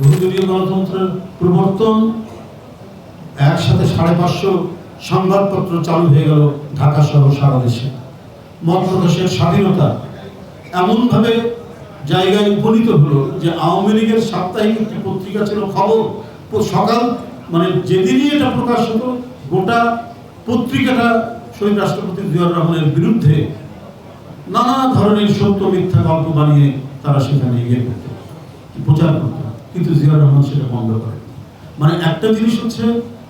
বহুদলীয় গণতন্ত্রের প্রবর্তন, একসাথে সাড়ে পাঁচশো সংবাদপত্র চালু হয়ে গেল ঢাকা সহ সারা দেশে। মত প্রকাশের স্বাধীনতা এমনভাবে জায়গায় উপনীত হলো যে আওয়ামী লীগের সাপ্তাহিক একটি পত্রিকা ছিল খবর। সকাল মানে যেদিনই এটা প্রকাশ হতো, গোটা পত্রিকাটা শহীদ রাষ্ট্রপতি জিয়াউর রহমানের বিরুদ্ধে নানা ধরনের সত্য মিথ্যা গল্প বানিয়ে তারা সেখানে ইয়ে করত প্রচার করত। কিন্তু জিয়াউর রহমান সেটা বন্ধ করে। মানে একটা জিনিস হচ্ছে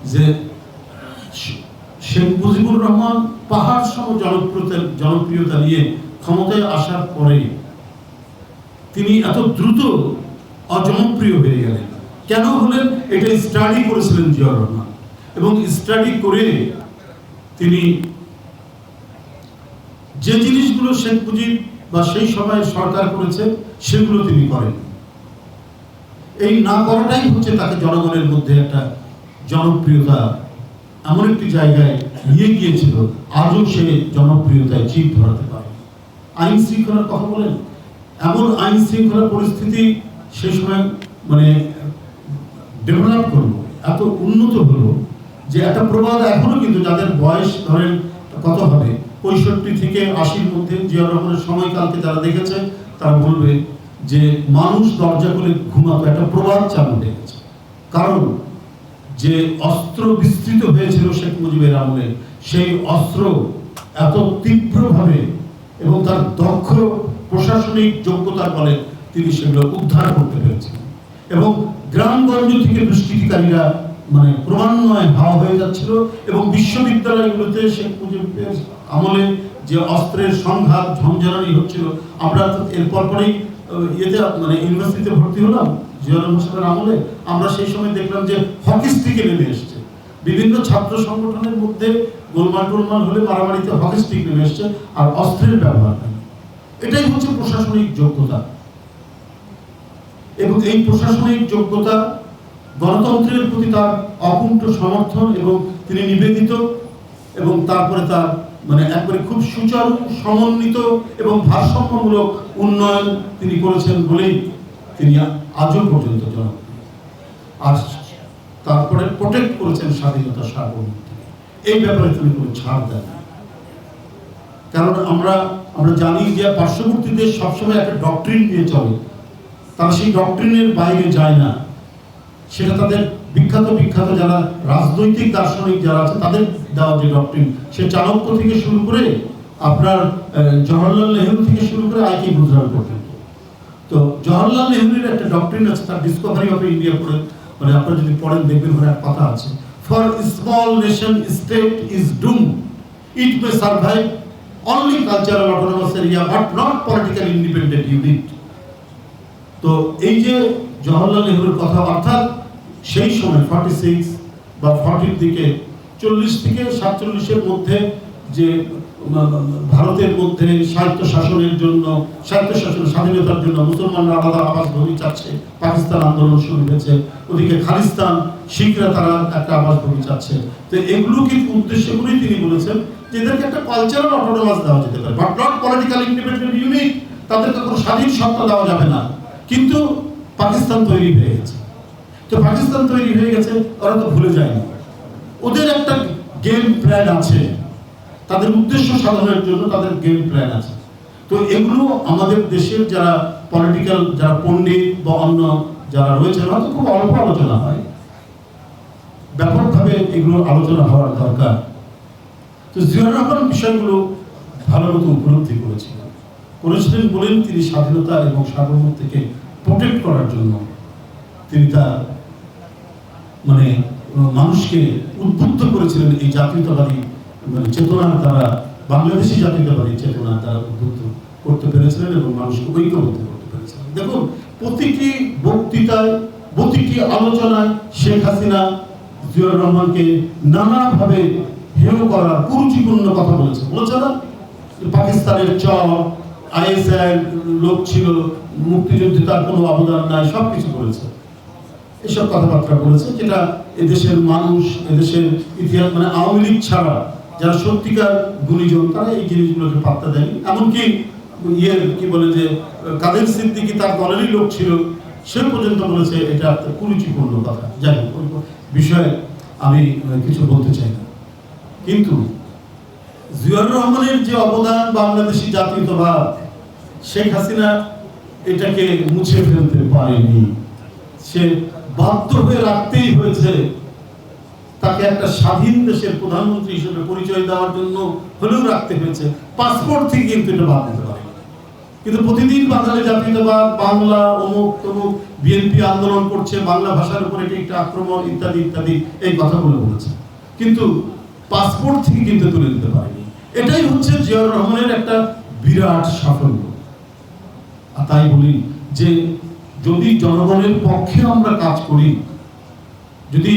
যে শেখ মুজিবুর রহমান পাহাড় সম জনপ্রিয়তা জনপ্রিয়তা নিয়ে ক্ষমতায় আসার পরে তিনি এত দ্রুত অজনপ্রিয় হয়ে গেলেন। কেন হলেন? এটা স্টাডি করেছিলেন জিয়াউর রহমান। এবং স্টাডি করে তিনি যে জিনিসগুলো শেখ মুজিব বা সেই সময় সরকার করেছে, সেগুলো তিনি করেন। এই না করাটাই হচ্ছে তাকে জনগণের মধ্যে একটা জনপ্রিয়তা এমন একটি জায়গায় নিয়ে গিয়েছিল, আজও সে জনপ্রিয়তায় চিপ ধরাতে পারে। আইন শৃঙ্খলার কথা বলেন? এমন আইন শৃঙ্খলা পরিস্থিতি সে সময় মানে ডেভেলপ করল, এত উন্নত হলো যে একটা প্রবাদ এখনও কিন্তু যাদের বয়স ধরেন কত হবে, পঁয়ষট্টি থেকে আশির মধ্যে জিয়াউর রহমানের সময়কালকে যারা দেখেছে, তারা বলবে যে মানুষ দরজা খুলে ঘুমাতো একটা প্রবাদ চালু হয়ে গেছে। কারণ যে অস্ত্র বিস্তৃত হয়েছিল শেখ মুজিবের আমলে সেই অস্ত্র এত তীব্রভাবে এবং তার দক্ষ প্রশাসনিক যোগ্যতার বলে তিনি সেগুলো উদ্ধার করতে পেরেছিলেন। এবং গ্রামগঞ্জ থেকে দুষ্কৃতিকারীরা মানে ক্রমান্বয়ে হাওয়া হয়ে যাচ্ছিল এবং বিশ্ববিদ্যালয়গুলোতে শেখ মুজিবের আমলে যে অস্ত্রের সংঘাত ঝঞ্ঝানি হচ্ছিল আমরা তো এর পরপরই আহ, ইয়েতে মানে ইউনিভার্সিটিতে ভর্তি হলাম, জিয়াউর হোসেনের আমলে। আমরা সেই সময় দেখলাম যে হকি স্টিকে নেমে এসছে। বিভিন্ন ছাত্র সংগঠনের মধ্যে গোলমাল টোলমাল হলে মারামারিতে হকি স্টিক নেমে এসছে, আর অস্ত্রের ব্যবহার নেই। এটাই হচ্ছে প্রশাসনিক যোগ্যতা। এবং এই প্রশাসনিক যোগ্যতা গণতন্ত্রের প্রতি তার অকুণ্ঠ সমর্থন এবং তিনি নিবেদিত এবং তারপরে তার মানে একবারে খুব সুচারু, সমন্বিত এবং ভারসাম্যমূলক উন্নয়ন তিনি করেছেন বলেই তিনি আজও পর্যন্ত জনপ্রিয়। আর তারপরে প্রোটেক্ট করেছেন স্বাধীনতা সার্বভৌমত্ব এই ব্যাপারে তিনি কোনো ছাড় দেন। কারণ আমরা আমরা জানি যে পার্শ্ববর্তী দেশ সবসময় একটা ডক্ট্রিন নিয়ে চলে। তারা সেই ডক্ট্রিনের বাইরে যায় না। সেটা তাদের বিখ্যাত বিখ্যাত যারা রাজনৈতিক দার্শনিক যারা আছে তাদের দেওয়া যে ডক্ট্রিন সে চাণক্য থেকে শুরু করে আপনার আহ, জওহরলাল নেহরু থেকে শুরু করে আই কে গুজরাল পর্যন্ত। তো জওহরলাল নেহরুর একটা ডক্ট্রিন আছে তার ডিসকভারি অফ ইন্ডিয়া পড়ে মানে আপনারা যদি পড়েন দেখবেন ওখানে একটা কথা আছে। For small nation state is doom it may survive only cultural autonomous area but not political independent unit তো এই যে জওহরলাল নেহরুর কথা অর্থাৎ সেই সময় ফর্টি সিক্স বা ফর্টির দিকে চল্লিশ থেকে সাতচল্লিশের মধ্যে যে ভারতের মধ্যে স্বায়ত্ত শাসনের জন্য, স্বায়ত্ত শাসনের স্বাধীনতার জন্য মুসলমানরা আলাদা আবাস ভূমি চাচ্ছে, পাকিস্তান আন্দোলন শুরু হয়েছে, ওদিকে খালিস্তান, শিখরা তারা একটা আবাস ভূমি চাচ্ছে। তো এগুলোকে উদ্দেশ্য করেই তিনি বলেছেন যে এদেরকে একটা কালচারাল অটোনমাস দেওয়া যেতে পারে। But not political independent unit তাদেরকে কোনো স্বাধীন সত্তা দেওয়া যাবে না। কিন্তু পাকিস্তান তৈরি হয়ে গেছে। তো পাকিস্তান তৈরি হয়ে গেছে, ওরা তো ভুলে যায়নি। ওদের একটা গেম প্ল্যান আছে। তাদের উদ্দেশ্য সাধনের জন্য তাদের গেম প্ল্যান আছে। তো এগুলো আমাদের দেশের যারা পলিটিক্যাল যারা পণ্ডিত বা অন্য যারা রয়েছে হয়তো খুব অল্প আলোচনা হয়। ব্যাপকভাবে এগুলো আলোচনা হওয়ার দরকার। তো জিয়াউর রহমান বিষয়গুলো ভালো মতো উপলব্ধি করেছিলেন করেছিলেন বলেন তিনি স্বাধীনতা এবং সার্বভৌমত্বকে প্রোটেক্ট করার জন্য। তিনি তার মানে মানুষকে উদ্বুদ্ধ করেছিলেন এই জাতীয়তাবাদী মানে চেতনার দ্বারা, বাংলাদেশি জাতীয়তাবাদী চেতনার দ্বারা উদ্বুদ্ধ করতে পেরেছিলেন এবং মানুষকে ঐক্যবদ্ধ করতে পেরেছিলেন। দেখুন, প্রতিটি বক্তৃতায়, প্রতিটি আলোচনায় শেখ হাসিনা, জিয়াউর রহমানকে নানাভাবে হেয় করার কুরুচিপূর্ণ কথা বলেছে বলেছে না? পাকিস্তানের চর আইএসআই লোক ছিল, মুক্তিযুদ্ধে তার কোনো অবদান নাই সব কিছু করেছে এসব কথাবার্তা বলেছে যেটা এদেশের মানুষ, এদেশের ইতিহাস মানে আওয়ামী লীগ ছাড়া যারা সত্যিকার গুণীজন, তারা এই জিনিসগুলোকে পাত্তা দেয়নি। এমনকি ইয়ে কি বলে যে, কাদের সিদ্দিকি তার দলেরই লোক ছিল, সে পর্যন্ত বলেছে এটা একটা কুরুচিপূর্ণ কথা। যাই হোক বিষয়ে আমি কিছু বলতে চাই না। কিন্তু জিয়াউর রহমানের যে অবদান বাংলাদেশি জাতীয়তাবাদ, শেখ হাসিনা এটাকে মুছে ফেলতে পারেনি। সে বাধ্য হয়ে রাখতেই হয়েছে। তাকে একটা স্বাধীন দেশের প্রধানমন্ত্রী হিসেবে পরিচয় দেওয়ার জন্য হলেও রাখতে হয়েছে। পাসপোর্ট থেকে কিন্তু এটা বাদ দিতে পারে। কিন্তু প্রতিদিন বাঙালি জাতীয়তাবাদ, বাংলা, অমুক তমুক বিএনপি আন্দোলন করছে, বাংলা ভাষার উপরে এটি একটা আক্রমণ, ইত্যাদি ইত্যাদি, এই কথাগুলো বলেছে। কিন্তু পাসপোর্ট থেকে কিন্তু তুলে দিতে পারেনি। এটাই হচ্ছে জিয়াউর রহমানের একটা বিরাট সাফল্য। আর তাই বলি যে যদি জনগণের পক্ষে আমরা কাজ করি, যদি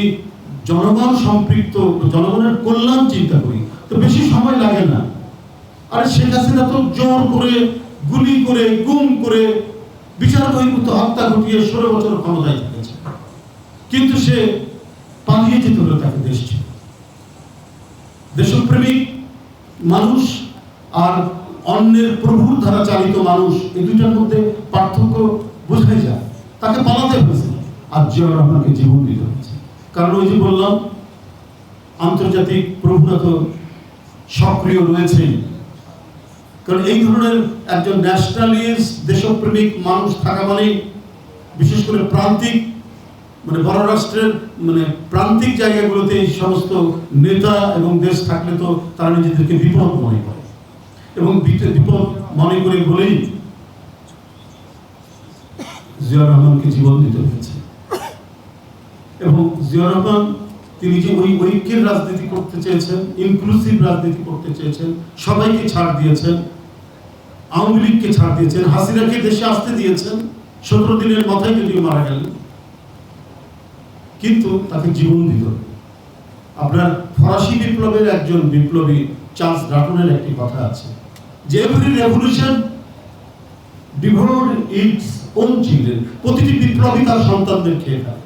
জনগণ সম্পৃক্ত, জনগণের কল্যাণ চিন্তা করি, তো বেশি সময় লাগে না। আর শেখ হাসিনা তো জোর করে, গুলি করে, গুম করে বিচার বহির্ভূত হত্যা ঘটিয়ে ষোলো বছর ক্ষমতায় থেকেছে কিন্তু সে পালিয়ে যেতে হলো তাকে দেশ দেশপ্রেমিক মানুষ আর অন্যের প্রভুর দ্বারা চালিত মানুষ, এই দুইটার মধ্যে তাকে পালাতে হয়েছে। আর জিয়া রহমানকে জীবন দিতে হয়েছে। কারণ ওই যে বললাম, আন্তর্জাতিক প্রভুরা তো সক্রিয় রয়েছে। কারণ এই ধরনের একজন ন্যাশনালিস্ট দেশপ্রেমিক মানুষ থাকা মানে বিশেষ করে প্রান্তিক মানে বড় রাষ্ট্রের মানে প্রান্তিক জায়গাগুলোতে এই সমস্ত নেতা এবং দেশ থাকলে তো তারা নিজেদেরকে বিপদ মনে করে। এবং বিপদ মনে করে বলেই জিয়া রহমানকে জীবন দিতে হয়েছে। এবং জিয়া রহমান, তিনি যে ওই ঐক্যের রাজনীতি করতে চেয়েছেন ইনক্লুসিভ রাজনীতি করতে চেয়েছেন, সবাইকে ছাড় দিয়েছেন, আওয়ামী লীগকে ছাড় দিয়েছেন, হাসিনাকে দেশে আসতে দিয়েছেন, সতেরো দিনের মাথায় যদিও মারা গেলেন, কিন্তু তাকে জীবন দিত আপনার ফরাসি বিপ্লবের একজন বিপ্লবী চার্লস ডাটনের একটি কথা আছে, যে every revolution devour its own ছিলেন প্রতিটি বিপ্লবী তার সন্তানদের খেয়ে ফেলে।